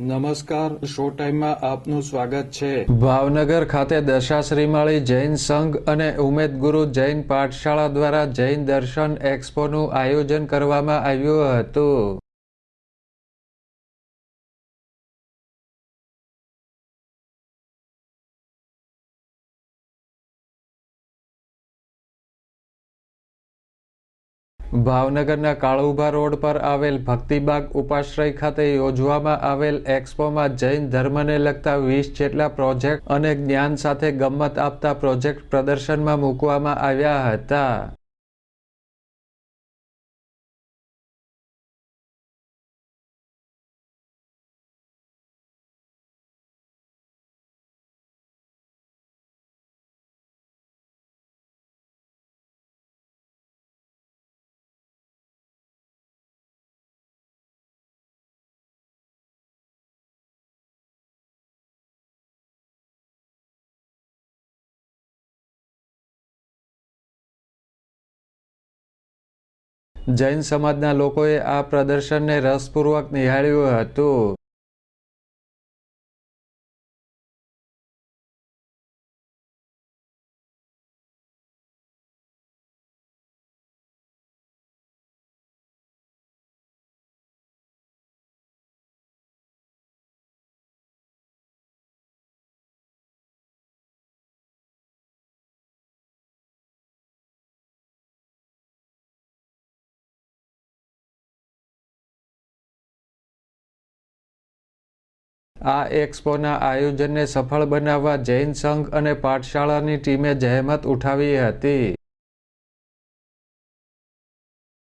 નમસ્કાર, શો ટાઈમમાં આપનું સ્વાગત છે. ભાવનગર ખાતે દશાશ્રીમાળી જૈન સંઘ અને ઉમેદ ગુરુ જૈન પાઠશાળા દ્વારા જૈન દર્શન એક્સપોનું આયોજન કરવામાં આવ્યું હતું. ભાવનગરના કાળુભા રોડ પર આવેલ ભક્તિબાગ ઉપાશ્રય ખાતે યોજવામાં આવેલ એક્સપોમાં જૈન ધર્મને લગતા વીસ જેટલા પ્રોજેક્ટ અને જ્ઞાન સાથે ગમ્મત આપતા પ્રોજેક્ટ પ્રદર્શનમાં મૂકવામાં આવ્યા હતા. જૈન સમાજના લોકોએ આ પ્રદર્શનને રસપૂર્વક નિહાળ્યું હતું. આ એક્સપોના આયોજનને સફળ બનાવવા જૈન સંઘ અને પાઠશાળાની ટીમે જહેમત ઉઠાવી હતી.